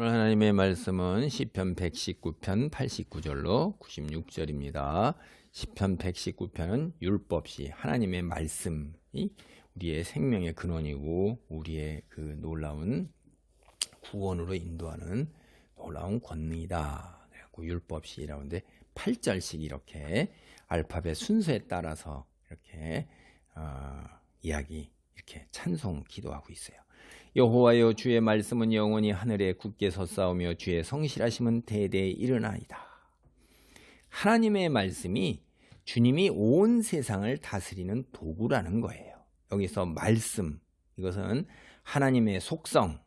오늘 하나님의 말씀은 시편 119편 89절로 96절입니다. 시편 119편은 율법시 하나님의 말씀이 우리의 생명의 근원이고 우리의 그 놀라운 구원으로 인도하는 놀라운 권능이다. 그래갖고 율법시라는데 8절씩 이렇게 알파벳 순서에 따라서 이렇게 어, 이야기 이렇게 찬송 기도하고 있어요. 여호와여 주의 말씀은 영원히 하늘에 굳게 섰사오며 주의 성실하심은 대대에 일어나이다. 하나님의 말씀이 주님이 온 세상을 다스리는 도구라는 거예요. 여기서 말씀 이것은 하나님의 속성,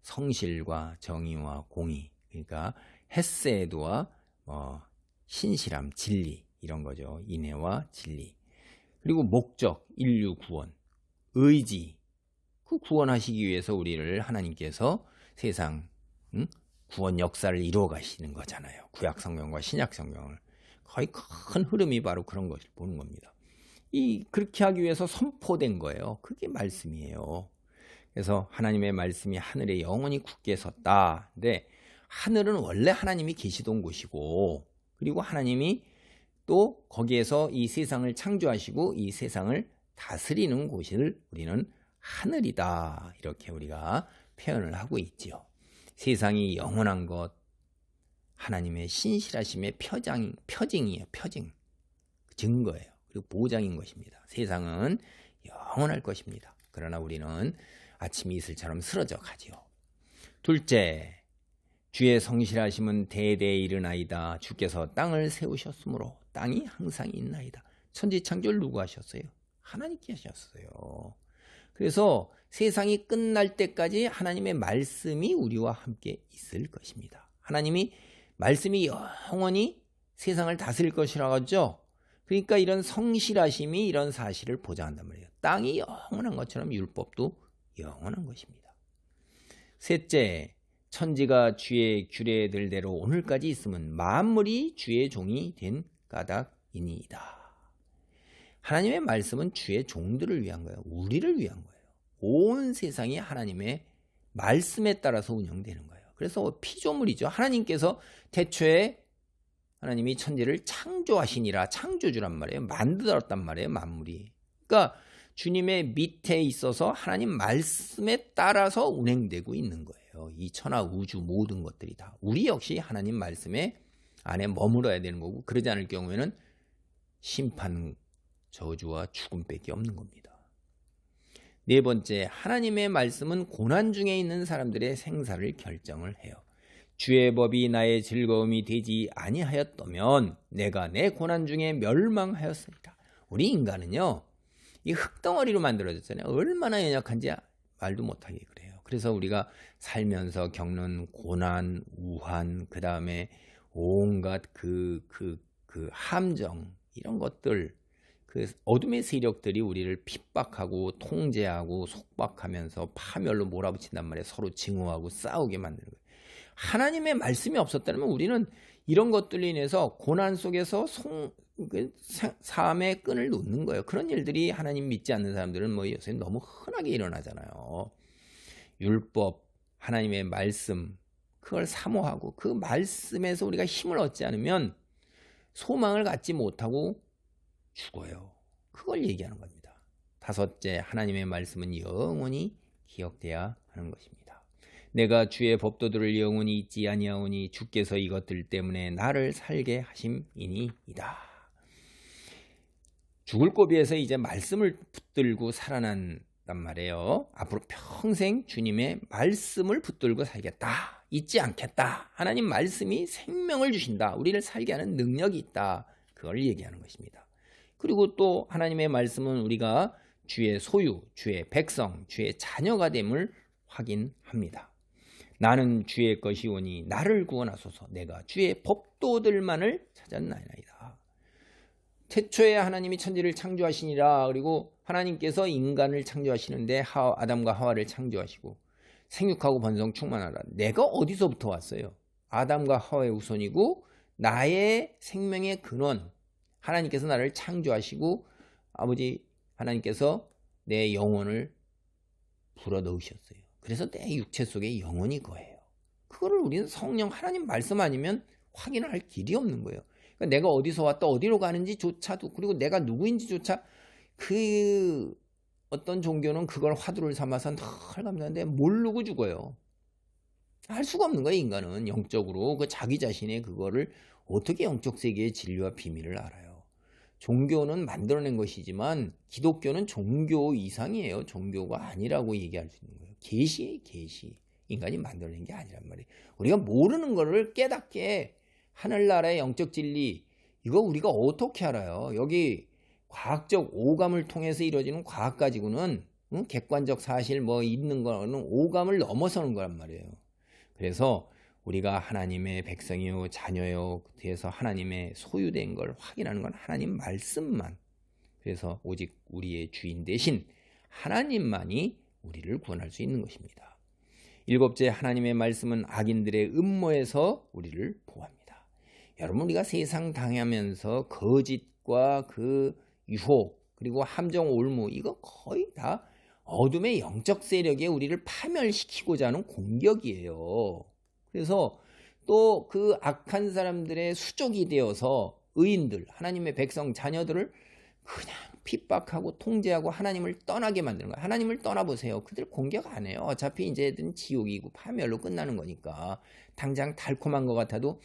성실과 정의와 공의, 그러니까 헤세드와 어, 신실함, 진리 이런 거죠. 인애와 진리. 그리고 목적, 인류 구원, 의지, 그 구원하시기 위해서 우리를 하나님께서 세상 응? 구원 역사를 이루어 가시는 거잖아요. 구약 성경과 신약 성경을 거의 큰 흐름이 바로 그런 것을 보는 겁니다. 이 그렇게 하기 위해서 선포된 거예요. 그게 말씀이에요. 그래서 하나님의 말씀이 하늘에 영원히 굳게 섰다. 근데 하늘은 원래 하나님이 계시던 곳이고 그리고 하나님이 또 거기에서 이 세상을 창조하시고 이 세상을 다스리는 곳을 우리는 하늘이다. 이렇게 우리가 표현을 하고 있지요. 세상이 영원한 것, 하나님의 신실하심의 표장, 표징이에요. 표징. 증거예요. 그리고 보장인 것입니다. 세상은 영원할 것입니다. 그러나 우리는 아침 이슬처럼 쓰러져 가지요. 둘째, 주의 성실하심은 대대에 이르나이다. 주께서 땅을 세우셨으므로 땅이 항상 있나이다. 천지창조를 누구 하셨어요? 하나님께 하셨어요. 그래서 세상이 끝날 때까지 하나님의 말씀이 우리와 함께 있을 것입니다. 하나님이 말씀이 영원히 세상을 다스릴 것이라고 하죠. 그러니까 이런 성실하심이 이런 사실을 보장한단 말이에요. 땅이 영원한 것처럼 율법도 영원한 것입니다. 셋째, 천지가 주의 규례들대로 오늘까지 있으면 만물이 주의 종이 된 까닭이니이다. 하나님의 말씀은 주의 종들을 위한 거예요. 우리를 위한 거예요. 온 세상이 하나님의 말씀에 따라서 운영되는 거예요. 그래서 피조물이죠. 하나님께서 태초에 하나님이 천지를 창조하시니라 창조주란 말이에요. 만들었단 말이에요. 만물이. 그러니까 주님의 밑에 있어서 하나님 말씀에 따라서 운행되고 있는 거예요. 이 천하 우주 모든 것들이 다. 우리 역시 하나님 말씀에 안에 머물어야 되는 거고 그러지 않을 경우에는 심판 저주와 죽음밖에 없는 겁니다. 네 번째, 하나님의 말씀은 고난 중에 있는 사람들의 생사를 결정을 해요. 주의 법이 나의 즐거움이 되지 아니하였다면 내가 내 고난 중에 멸망하였습니다. 우리 인간은요, 이 흙덩어리로 만들어졌잖아요. 얼마나 연약한지 말도 못하게 그래요. 그래서 우리가 살면서 겪는 고난, 우한, 그 다음에 온갖 그, 그, 그 함정, 이런 것들, 그 어둠의 세력들이 우리를 핍박하고 통제하고 속박하면서 파멸로 몰아붙인단 말이에요. 서로 증오하고 싸우게 만드는 거예요. 하나님의 말씀이 없었다면 우리는 이런 것들로 인해서 고난 속에서 송, 그 삶의 끈을 놓는 거예요. 그런 일들이 하나님 믿지 않는 사람들은 뭐 요새 너무 흔하게 일어나잖아요. 율법, 하나님의 말씀, 그걸 사모하고 그 말씀에서 우리가 힘을 얻지 않으면 소망을 갖지 못하고 죽어요. 그걸 얘기하는 겁니다. 다섯째, 하나님의 말씀은 영원히 기억돼야 하는 것입니다. 내가 주의 법도들을 영원히 잊지 아니하오니 주께서 이것들 때문에 나를 살게 하심이니이다. 죽을 고비에서 이제 말씀을 붙들고 살아난단 말이에요. 앞으로 평생 주님의 말씀을 붙들고 살겠다. 잊지 않겠다. 하나님 말씀이 생명을 주신다. 우리를 살게 하는 능력이 있다. 그걸 얘기하는 것입니다. 그리고 또 하나님의 말씀은 우리가 주의 소유, 주의 백성, 주의 자녀가 됨을 확인합니다. 나는 주의 것이오니 나를 구원하소서 내가 주의 법도들만을 찾았나이다. 태초에 하나님이 천지를 창조하시니라 그리고 하나님께서 인간을 창조하시는데 하와, 아담과 하와를 창조하시고 생육하고 번성 충만하라. 내가 어디서부터 왔어요? 아담과 하와의 후손이고 나의 생명의 근원 하나님께서 나를 창조하시고 아버지 하나님께서 내 영혼을 불어 넣으셨어요. 그래서 내 육체 속에 영혼이 거예요. 그거를 우리는 성령 하나님 말씀 아니면 확인할 길이 없는 거예요. 그러니까 내가 어디서 왔다 어디로 가는지조차도 그리고 내가 누구인지조차 그 어떤 종교는 그걸 화두를 삼아서 늘 감사한데 모르고 죽어요. 할 수가 없는 거예요, 인간은 영적으로 그 자기 자신의 그거를 어떻게 영적 세계의 진리와 비밀을 알아요. 종교는 만들어낸 것이지만 기독교는 종교 이상이에요. 종교가 아니라고 얘기할 수 있는 거예요. 계시예요, 계시. 인간이 만들어낸 게 아니란 말이에요. 우리가 모르는 거를 깨닫게 하늘나라의 영적 진리 이거 우리가 어떻게 알아요? 여기 과학적 오감을 통해서 이루어지는 과학 가지고는 응? 객관적 사실 뭐 있는 거는 오감을 넘어서는 거란 말이에요. 그래서 우리가 하나님의 백성이요 자녀요 뒤에서 하나님의 소유된 걸 확인하는 건 하나님 말씀만. 그래서 오직 우리의 주인 대신 하나님만이 우리를 구원할 수 있는 것입니다. 일곱째 하나님의 말씀은 악인들의 음모에서 우리를 보호합니다. 여러분 우리가 세상 당하면서 거짓과 그 유혹 그리고 함정 올무 이거 거의 다 어둠의 영적 세력에 우리를 파멸시키고자 하는 공격이에요. 그래서 또 그 악한 사람들의 수족이 되어서 의인들, 하나님의 백성, 자녀들을 그냥 핍박하고 통제하고 하나님을 떠나게 만드는 거예요. 하나님을 떠나보세요. 그들 공격 안 해요. 어차피 이제는 지옥이고 파멸로 끝나는 거니까. 당장 달콤한 것 같아도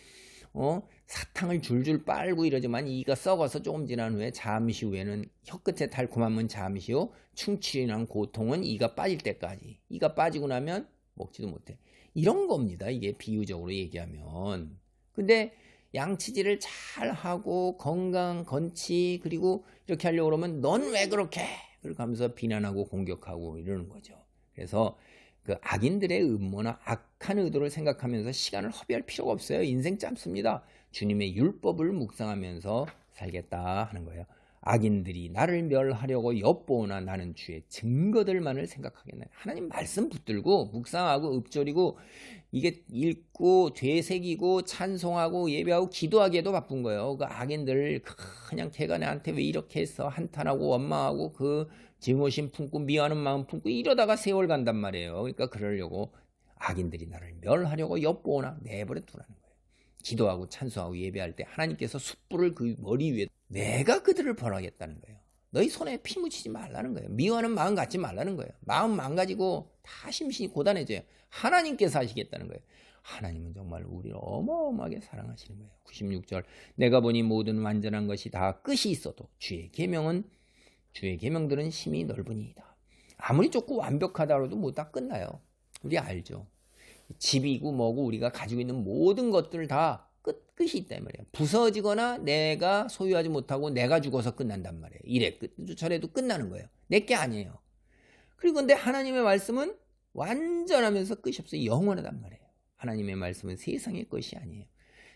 어, 사탕을 줄줄 빨고 이러지만 이가 썩어서 조금 지난 후에 잠시 후에는 혀끝에 달콤함은 잠시요 충치난 고통은 이가 빠질 때까지 이가 빠지고 나면 먹지도 못해 이런 겁니다 이게 비유적으로 얘기하면 근데 양치질을 잘 하고 건강 건치 그리고 이렇게 하려고 그러면 넌 왜 그렇게 그렇게 하면서 비난하고 공격하고 이러는 거죠 그래서 그 악인들의 음모나 악한 의도를 생각하면서 시간을 허비할 필요가 없어요. 인생 짧습니다. 주님의 율법을 묵상하면서 살겠다 하는 거예요. 악인들이 나를 멸하려고 엿보나 나는 주의 증거들만을 생각하겠네. 하나님 말씀 붙들고 묵상하고 읊조리고 이게 읽고 되새기고 찬송하고 예배하고 기도하기에도 바쁜 거예요. 그 악인들 그냥 걔가 나한테 왜 이렇게 했어 한탄하고 원망하고 그 증오심 품고 미워하는 마음 품고 이러다가 세월 간단 말이에요. 그러니까 그러려고 악인들이 나를 멸하려고 엿보나 내버려 두라는 거예요. 기도하고 찬송하고 예배할 때 하나님께서 숯불을 그 머리 위에 내가 그들을 벌하겠다는 거예요. 너희 손에 피 묻히지 말라는 거예요. 미워하는 마음 갖지 말라는 거예요. 마음 망가지고 다 심신이 고단해져요. 하나님께서 하시겠다는 거예요. 하나님은 정말 우리를 어마어마하게 사랑하시는 거예요. 96절 내가 보니 모든 완전한 것이 다 끝이 있어도 주의 계명은 주의 계명들은 심히 넓으니이다. 아무리 조금 완벽하다고 뭐다 끝나요. 우리 알죠. 집이고 뭐고 우리가 가지고 있는 모든 것들 다 끝, 끝이 있단 말이에요. 부서지거나 내가 소유하지 못하고 내가 죽어서 끝난단 말이에요. 이래 끝, 저래도 끝나는 거예요. 내 게 아니에요. 그리고 근데 하나님의 말씀은 완전하면서 끝이 없어요. 영원하단 말이에요. 하나님의 말씀은 세상의 것이 아니에요.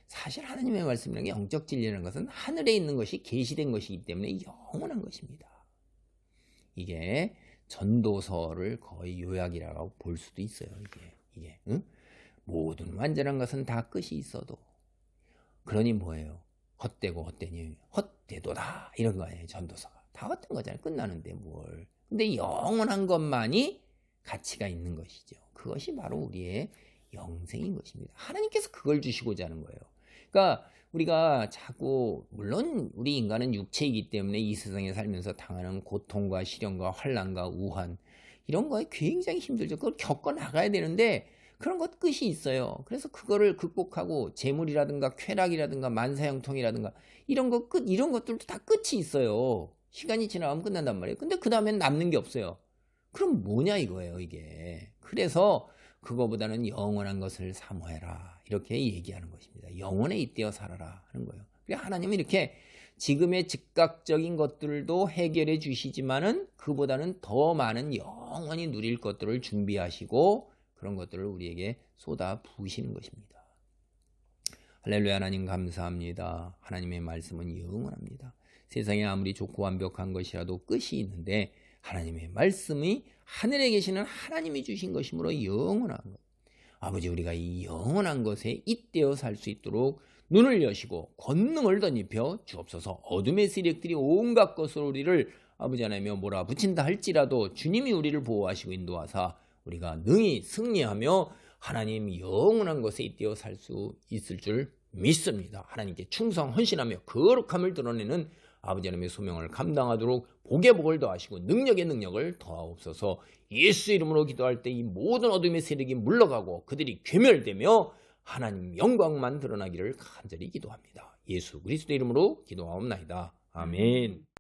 사실 하나님의 말씀이라는 게 영적 진리라는 것은 하늘에 있는 것이 계시된 것이기 때문에 영원한 것입니다. 이게 전도서를 거의 요약이라고 볼 수도 있어요. 이게 이게 응? 모든 완전한 것은 다 끝이 있어도 그러니 뭐예요? 헛되고 헛되니 헛되도다. 이런 거 아니에요 전도서가. 다 헛된 거잖아요. 끝나는데 뭘. 근데 영원한 것만이 가치가 있는 것이죠. 그것이 바로 우리의 영생인 것입니다. 하나님께서 그걸 주시고자 하는 거예요. 그러니까 우리가 자꾸 물론 우리 인간은 육체이기 때문에 이 세상에 살면서 당하는 고통과 시련과 환란과 우한 이런 거에 굉장히 힘들죠. 그걸 겪어 나가야 되는데 그런 것 끝이 있어요. 그래서 그거를 극복하고 재물이라든가 쾌락이라든가 만사형통이라든가 이런 거끝 이런 것들도 다 끝이 있어요. 시간이 지나가면 끝난단 말이에요. 근데 그 다음엔 남는 게 없어요. 그럼 뭐냐 이거예요, 이게. 그래서 그거보다는 영원한 것을 사모해라. 이렇게 얘기하는 것입니다. 영원에 잇대어 살아라 하는 거예요. 하나님은 이렇게 지금의 즉각적인 것들도 해결해 주시지만은 그보다는 더 많은 영원히 누릴 것들을 준비하시고 그런 것들을 우리에게 쏟아 부으시는 것입니다. 할렐루야 하나님 감사합니다. 하나님의 말씀은 영원합니다. 세상에 아무리 좋고 완벽한 것이라도 끝이 있는데 하나님의 말씀이 하늘에 계시는 하나님이 주신 것이므로 영원한 것. 아버지 우리가 이 영원한 것에 잇대어 살 수 있도록 눈을 여시고 권능을 덧입혀 주옵소서 어둠의 세력들이 온갖 것으로 우리를 아버지 하나님여 몰아붙인다 할지라도 주님이 우리를 보호하시고 인도하사 우리가 능히 승리하며 하나님 영원한 것에 잇대어 살 수 있을 줄 믿습니다. 하나님께 충성 헌신하며 거룩함을 드러내는 아버지 하나님의 소명을 감당하도록 복의 복을 더하시고 능력의 능력을 더하옵소서 예수 이름으로 기도할 때 이 모든 어둠의 세력이 물러가고 그들이 괴멸되며 하나님 영광만 드러나기를 간절히 기도합니다. 예수 그리스도 이름으로 기도하옵나이다. 아멘.